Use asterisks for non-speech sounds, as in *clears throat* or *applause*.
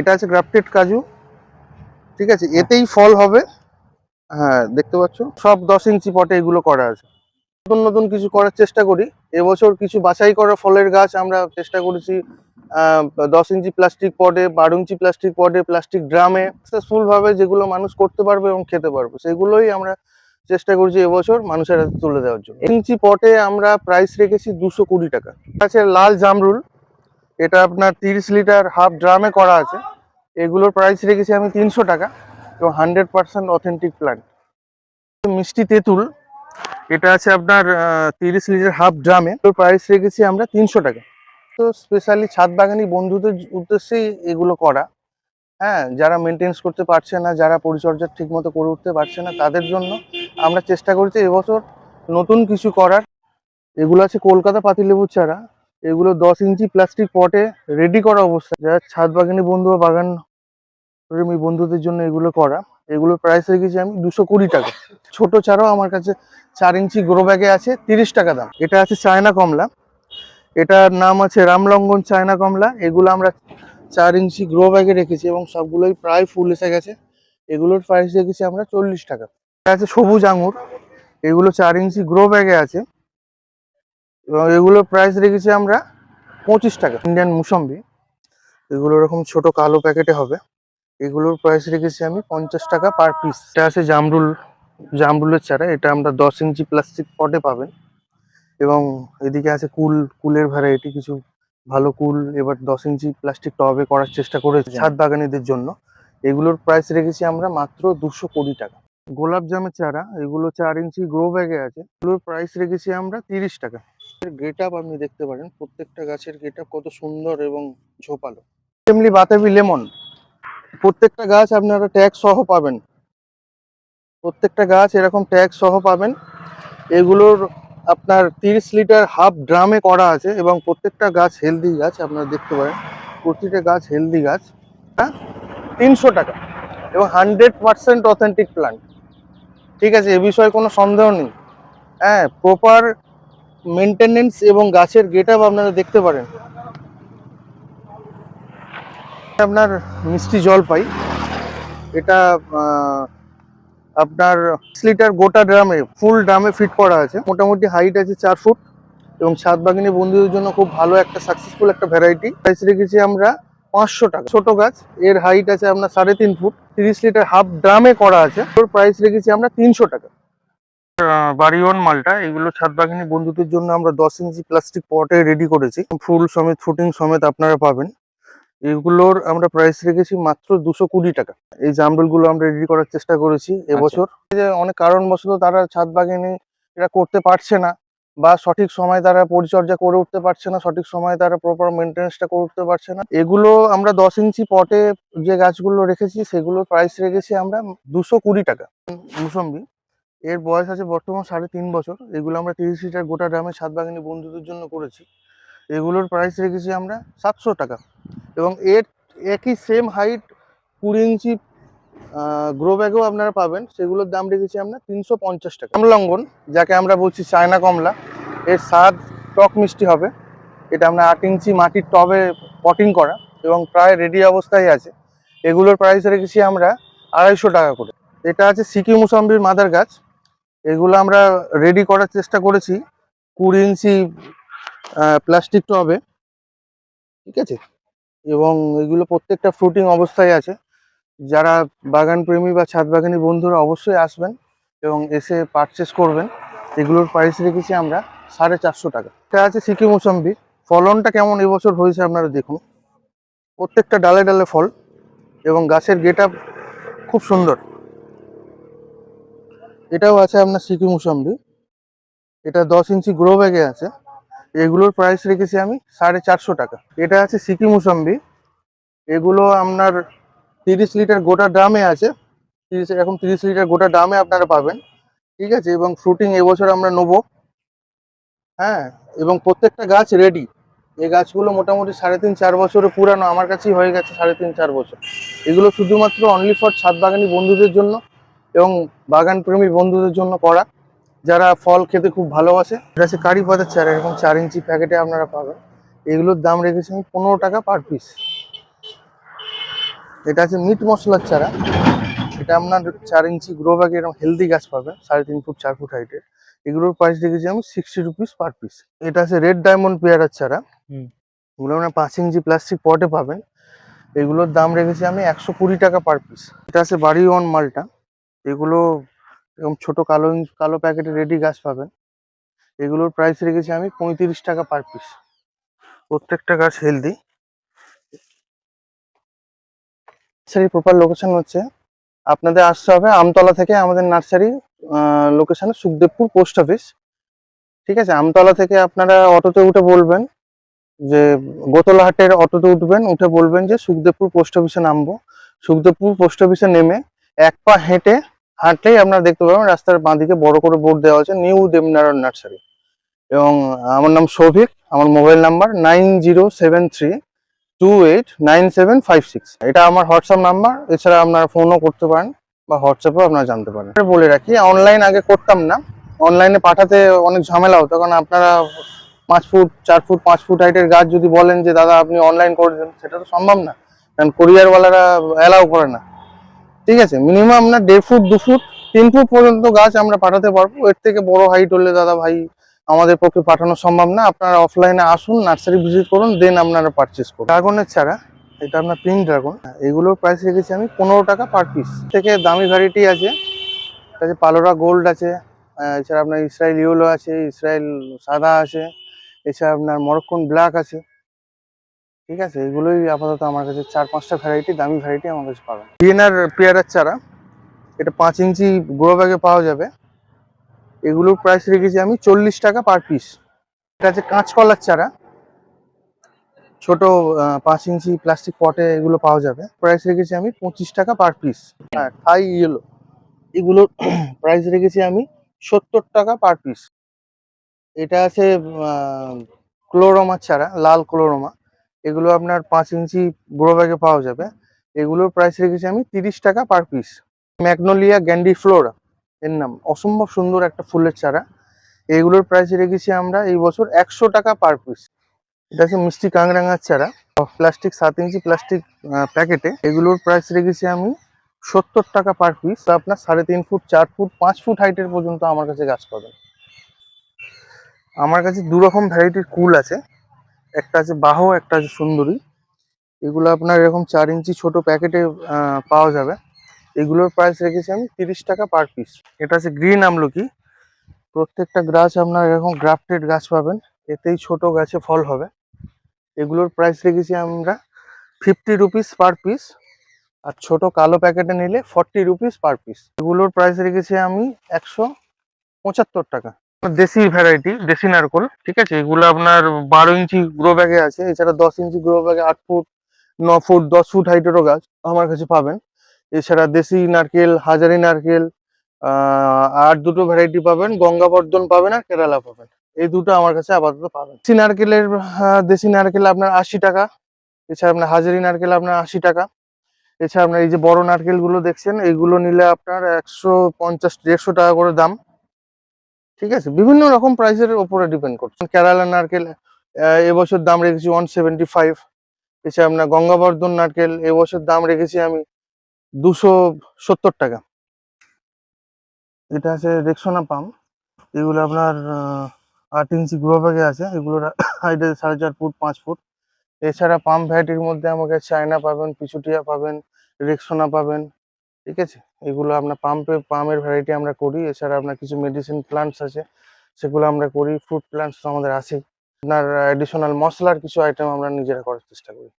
এটা আছে গ্রাফটেড কাজু, ঠিক আছে? এতেই ফল হবে। হ্যাঁ দেখতে পাচ্ছ? সব দশ ইঞ্চি পটে এগুলো করা আছে। নতুন নতুন কিছু করার চেষ্টা করি। এবছর কিছু বাছাই করা ফলের গাছ আমরা চেষ্টা করেছি দশ ইঞ্চি প্লাস্টিক পটে, বারো ইঞ্চি প্লাস্টিক পটে, প্লাস্টিক ড্রামে সাকসেসফুল ভাবে যেগুলো মানুষ করতে পারবে এবং খেতে পারবে, সেগুলোই আমরা চেষ্টা করছি এবছর মানুষের হাতে তুলে দেওয়ার জন্য। ইঞ্চি পটে আমরা প্রাইস রেখেছি দুশো কুড়ি টাকা। আছে লাল জামরুল এটা আপনার তিরিশ লিটার হাফ ড্রামে করা আছে। এগুলোর প্রাইস রেখেছি আমি তিনশো টাকা এবং হান্ড্রেড পার্সেন্ট অথেন্টিক প্ল্যান্ট মিষ্টি তেঁতুল, এটা আছে আপনার তিরিশ লিটার হাফ ড্রামে। তোর প্রাইস রেখেছি আমরা তিনশো টাকা। তো স্পেশালি ছাদ বাগানি বন্ধুদের উদ্দেশ্যেই এগুলো করা। হ্যাঁ যারা মেনটেন্স করতে পারছে না, যারা পরিচর্যা ঠিক মতো করে উঠতে পারছে না, তাদের জন্য আমরা চেষ্টা করছি এবছর নতুন কিছু করার। এগুলো আছে কলকাতা পাতিলেবুর চারা। এগুলো দশ ইঞ্চি প্লাস্টিক পটে রেডি করা অবস্থা যারা ছাদ বাগানি বন্ধু বা বাগান প্রেমী বন্ধুদের জন্য এগুলো করা, এগুলোর প্রাইস রেখেছি আমি দুশো কুড়ি টাকা। ছোট চারাও আমার কাছে চার ইঞ্চি গ্রো ব্যাগে আছে, তিরিশ টাকা দাম। এটা আছে চায়না কমলা। এটার নাম আছে রামলঙ্গন চায়না কমলা। এগুলো আমরা চার ইঞ্চি গ্রো ব্যাগে রেখেছি এবং সবগুলোই প্রায় ফুল এসে গেছে এগুলোর প্রাইস রেখেছি আমরা চল্লিশ টাকা। এটা আছে সবুজ আঙুর। এগুলো চার ইঞ্চি গ্রো ব্যাগে আছে। এবং এগুলোর প্রাইস রেখেছি আমরা পঁচিশ টাকা। ইন্ডিয়ান মুসম্বি। এগুলো এরকম ছোট কালো প্যাকেটে হবে। এগুলোর প্রাইস রেখেছি আমি পঞ্চাশ টাকা পার পিস এটা আছে জামরুল, জামরুলের চারা। এটা আমরা দশ ইঞ্চি প্লাস্টিক পটে পাবেন। এবং এদিকে আছে কুল, কুলের ভ্যারাইটি কিছু ভালো কুল। এবার দশ ইঞ্চি প্লাস্টিক টবে করার চেষ্টা করেছি ছাদ বাগানীদের জন্য। এগুলোর প্রাইস রেখেছি আমরা মাত্র দুশো কুড়ি টাকা। গোলাপ জামের চারা, এগুলো চার ইঞ্চি গ্রো ব্যাগে আছে। এগুলোর প্রাইস রেখেছি আমরা তিরিশ টাকা। গেট আপ আপনি দেখতে পারেন। প্রত্যেকটা গাছের গেট আপ কত সুন্দর এবং ঝোপালো। এমনি বাতাবি লেমন। প্রত্যেকটা গাছ আপনারা ট্যাগ সহ পাবেন। প্রত্যেকটা গাছ এরকম ট্যাগ সহ পাবেন। এগুলোর আপনার তিরিশ লিটার হাফ ড্রামে করা আছে এবং প্রত্যেকটা গাছ হেলদি গাছ আপনারা দেখতে পারেন। প্রতিটা গাছ হেলদি গাছ। হ্যাঁ? তিনশো টাকা। এবং হান্ড্রেড পার্সেন্ট অথেন্টিক প্লান্ট। ঠিক আছে, এ বিষয়ে কোনো সন্দেহ নেই। হ্যাঁ প্রপার মেনটেনেন্স এবং গাছের গেট আপ আপনারা দেখতে পারেন। আপনার মিষ্টি জল পাই। এটা আপনার লিটার গোটা ড্রামে ফুল ড্রামে ফিট করা আছে। মোটামুটি হাইট আছে চার ফুট এবং ছাদ বাগানি বন্ধুদের জন্য খুব ভালো একটা সাকসেসফুল একটা ভ্যারাইটি প্রাইস রেখেছি আমরা পাঁচশো টাকা। ছোট গাছ, এর হাইট আছে আপনার সাড়ে তিন ফুট। তিরিশ লিটার হাফ ড্রামে করা আছে। ওর প্রাইস রেখেছি আমরা তিনশো টাকা। বাড়িওয়ান মালটা এগুলো ছাদ বাগানি বন্ধুদের জন্য আমরা দশ ইঞ্চি প্লাস্টিক পটে রেডি করেছি। ফুল সমেত ফুটিং সমেত আপনারা পাবেন। এগুলোর আমরা প্রাইস রেখেছি মাত্র দুশো কুড়ি টাকা। এই জামরুলগুলো আমরা রেডি করার চেষ্টা করেছি এবছর। যে অনেক কারণবশত তারা ছাদ বাগানে এটা করতে পারছে না বা সঠিক সময় তারা পরিচর্যা করে উঠতে পারছে না সঠিক সময় তারা প্রপার মেনটেন্সটা করে উঠতে পারছে না। এগুলো আমরা দশ ইঞ্চি পটে যে গাছগুলো রেখেছি সেগুলোর প্রাইস রেখেছি আমরা দুশো কুড়ি টাকা। মুসম্বি। এর বয়স আছে বর্তমান সাড়ে তিন বছর। এগুলো আমরা তিরিশ লিটার গোটা ড্রামে বাগানি বন্ধুদের জন্য করেছি। এগুলোর প্রাইস রেখেছি আমরা সাতশো টাকা। এবং এর একই সেম হাইট কুড়ি ইঞ্চি গ্রো ব্যাগেও আপনারা পাবেন। সেগুলোর দাম রেখেছি আমরা তিনশো পঞ্চাশ টাকা। কমলঙ্গন যাকে আমরা বলছি চায়না কমলা, এর স্বাদ টক মিষ্টি হবে। এটা আমরা আট ইঞ্চি মাটির টবে পটিং করা এবং প্রায় রেডি অবস্থায় আছে। এগুলোর প্রাইস রেখেছি আমরা আড়াইশো টাকা করে। এটা আছে সিকি মুসাম্বির মাদার গাছ। এগুলো আমরা রেডি করার চেষ্টা করেছি। কুড়ি ইঞ্চি প্লাস্টিক টবে ঠিক আছে? এবং এগুলো প্রত্যেকটা ফ্রুটিং অবস্থায় আছে। যারা বাগান প্রেমী বা ছাদ বাগানি বন্ধুরা অবশ্যই আসবেন এবং এসে পারচেস করবেন। এগুলোর প্রাইস রেখেছি আমরা সাড়ে চারশো টাকা। এটা আছে সিকি মুসাম্বি। ফলনটা কেমন এবছর হয়েছে আপনারা দেখুন। প্রত্যেকটা ডালে ডালে ফল এবং গাছের গেট খুব সুন্দর। এটাও আছে আপনার সিকি মুসাম্বি। এটা দশ ইঞ্চি গ্রো ব্যাগে আছে। এগুলোর প্রাইস রেখেছি আমি সাড়ে চারশো টাকা। এটা আছে সিকি মুসাম্বি। এগুলো আপনার তিরিশ লিটার গোটা ড্রামে আছে। তিরিশ এরকম তিরিশ লিটার গোটা ড্রামে আপনারা পাবেন। ঠিক আছে? এবং ফ্রুটিং এবছর আমরা নেব। হ্যাঁ? এবং প্রত্যেকটা গাছ রেডি এই গাছগুলো মোটামুটি সাড়ে তিন, চার বছরের পুরানো। আমার কাছেই হয়ে গেছে সাড়ে তিন, চার বছর। এগুলো শুধুমাত্র অনলি ফর ছাদ বাগানি বন্ধুদের জন্য। এবং বাগান প্রেমী বন্ধুদের জন্য করা। যারা ফল খেতে খুব ভালোবাসে এটা আছে কারি পাতার চারা এরকম চার ইঞ্চি প্যাকেটে আপনারা পাবেন। এগুলোর দাম রেখেছি আমি পনেরো টাকা পার পিস। এটা আছে মিট মশলার চারা। এটা আপনার চার ইঞ্চি গ্রো ব্যাগে এরকম হেলদি গাছ পাবেন সাড়ে তিন ফুট চার ফুট হাইটের এগুলোর প্রাইস রেখেছি আমি সিক্সটি রুপিস পার পিস এটা আছে রেড ডায়মন্ড পেয়ারার চারা। এগুলো আপনার পাঁচ ইঞ্চি প্লাস্টিক পটে পাবেন। এগুলোর দাম রেখেছি আমি একশো কুড়ি টাকা পার পিস এটা আছে বাড়ি ওয়ান মালটা। এগুলো এরকম ছোট কালো কালো প্যাকেটে রেডি গাছ পাবেন। এগুলোর প্রাইস রেখেছি আমি পঁয়ত্রিশ টাকা পার পিস প্রত্যেকটা গাছ হেলদি নার্সারি প্রপার লোকেশন হচ্ছে আপনাদের আসতে হবে আমতলা থেকে আমাদের নার্সারি লোকেশনে সুখদেবপুর পোস্ট অফিস ঠিক আছে? আমতলা থেকে আপনারা অটোতে উঠে বলবেন যে, গোতলাহাটের অটোতে উঠবেন, উঠে বলবেন যে, সুখদেবপুর পোস্ট অফিসে নামবো। সুখদেবপুর পোস্ট অফিসে নেমে এক পা হেঁটে হাঁটলেই আপনারা দেখতে পাবেন। রাস্তার বাঁদিকে বড় করে বোর্ড দেওয়া আছে, নিউ দেবনারায়ণ নার্সারি। এবং আমার নাম সৌভিক আমার mobile number nine zero seven three two eight nine seven five six. এটা আমার হোয়াটসঅ্যাপ নাম্বার, এছাড়া আপনারা ফোনও করতে পারেন বা হোয়াটসঅ্যাপেও আপনারা জানতে পারেন। বলে রাখি, অনলাইন আগে করতাম না। অনলাইনে পাঠাতে অনেক ঝামেলা হতো, কারণ আপনারা পাঁচ ফুট, চার ফুট, পাঁচ ফুট হাইটের গাছ যদি বলেন যে, দাদা, আপনি অনলাইন করে দেন, সেটা তো সম্ভব না। কারণ কোরিয়ারওয়ালারা অ্যালাউ করে না। ঠিক আছে? মিনিমাম আপনার দেড় ফুট, দু ফুট, তিন ফুট পর্যন্ত গাছ আমরা পাঠাতে পারব। এর থেকে বড় হাইট হলে দাদা ভাই আমাদের পক্ষে পাঠানো সম্ভব না। আপনারা অফলাইনে আসুন নার্সারি ভিজিট করুন দেন আপনারা পারচেস করুন। ড্রাগনের চারা, এটা আপনার পিঙ্ক ড্রাগন এগুলোর প্রাইস রেখেছি আমি পনেরো টাকা পার পিস থেকে দামি ভ্যারাইটি আছে। আছে, পালোরা গোল্ড আছে। এছাড়া আপনার ইসরায়েল ইউলো আছে ইসরায়েল সাদা আছে। এছাড়া আপনার মরক্কন ব্ল্যাক আছে। ঠিক আছে? এগুলোই আপাতত আমার কাছে চার, পাঁচটা ভ্যারাইটি দামি ভ্যারাইটি আমার কাছে পাবেন। ভিয়েনার পেয়ারার চারা, এটা পাঁচ ইঞ্চি গ্রো ব্যাগে পাওয়া যাবে। এগুলোর প্রাইস রেখেছি আমি চল্লিশ টাকা পার পিস এটা আছে কাঁচকলার চারা। ছোট পাঁচ ইঞ্চি প্লাস্টিক পটে এগুলো পাওয়া যাবে। প্রাইস রেখেছি আমি পঁচিশ টাকা পার পিস হ্যাঁ থাই ইয়েলো এগুলোর *clears throat* প্রাইস রেখেছি আমি সত্তর টাকা পার পিস এটা আছে ক্লোরোমা চারা, লাল ক্লোরোমা এগুলো আপনার পাঁচ ইঞ্চি গ্রো ব্যাগে পাওয়া যাবে। এগুলোর প্রাইস রেখেছি আমি তিরিশ টাকা per piece magnolia grandiflora এর নাম। অসম্ভব সুন্দর একটা ফুলের চারা। এগুলোর প্রাইস রেখেছি আমরা এই বছর একশো টাকা পার পিস এটা হচ্ছে মিষ্টি কাংরাঙার চারা। প্লাস্টিক সাত ইঞ্চি প্লাস্টিক প্যাকেটে এগুলোর প্রাইস রেখেছি আমি সত্তর টাকা পার পিস আপনার সাড়ে তিন ফুট, চার ফুট, পাঁচ ফুট হাইটের পর্যন্ত আমার কাছে গাছ পাবেন। আমার কাছে দু রকম ভ্যারাইটির কুল আছে। একটা আছে বাহো, একটা আছে সুন্দরী। এগুলো আপনার এরকম চার ইঞ্চি ছোট প্যাকেটে পাওয়া যাবে। এগুলোর প্রাইস রেখেছি আমি তিরিশ টাকা পার পিস এটা আছে গ্রিন আমলকি। প্রত্যেকটা গাছ আপনার এরকম গ্রাফটেড গাছ পাবেন। এতেই ছোট গাছে ফল হবে। এগুলোর প্রাইস রেখেছি আমরা ফিফটি রুপিস পার পিস আর ছোট কালো প্যাকেটে নিলে ফর্টি রুপিস পার পিস এগুলোর প্রাইস রেখেছি আমি একশো পঁচাত্তর টাকা। দেশি ভ্যারাইটি দেশি নারকোল, ঠিক আছে? এগুলো আপনার বারো ইঞ্চি গ্রো ব্যাগে আছে, এছাড়া দশ ইঞ্চি গ্রো ব্যাগে আট ফুট, ন ফুট, দশ ফুট হাইটেরও গাছ আমার কাছে পাবেন। এছাড়া দেশি নারকেল, হাজারি নারকেল আর দুটো ভ্যারাইটি পাবেন, গঙ্গাবর্ধন পাবেন আর কেরালা পাবেন। এই দুটো আমার কাছে আপাতত পাবেন। দেশি নারকেলের দেশি নারকেল আপনার আশি টাকা, এছাড়া আপনার হাজারি নারকেল আপনার আশি টাকা, এছাড়া আপনার এই যে বড় নারকেলগুলো দেখছেন এইগুলো নিলে আপনার একশো পঞ্চাশ, দেড়শো টাকা করে দাম। ঠিক আছে? বিভিন্ন রকম প্রাইসের উপরে ডিপেন্ড করছে। কেরালা নারকেল এবছর দাম রেখেছি ওয়ান সেভেন্টি ফাইভ এছাড়া আপনার গঙ্গাবর্ধন নারকেল, এবছর দাম রেখেছি আমি দুশো সত্তর টাকা। এটা আছে রেক্সোনা পাম্প এগুলো আপনার আট ইঞ্চি গ্রো ব্যাগে আছে এগুলোর সাড়ে চার ফুট, পাঁচ ফুট। এছাড়া পাম্প ভ্যারাইটির মধ্যে আমাকে চায়না পাবেন পিছুটিয়া পাবেন রেক্সোনা পাবেন। ঠিক আছে? এগুলো আপনার পাম্পে পামের ভ্যারাইটি আমরা করি। এছাড়া আপনার কিছু মেডিসিন প্লান্টস আছে, সেগুলো আমরা করি। ফ্রুট প্লান্টস তো আমাদের আছেই। আপনার অ্যাডিশনাল মশলার কিছু আইটেম আমরা নিজেরা করার চেষ্টা করি।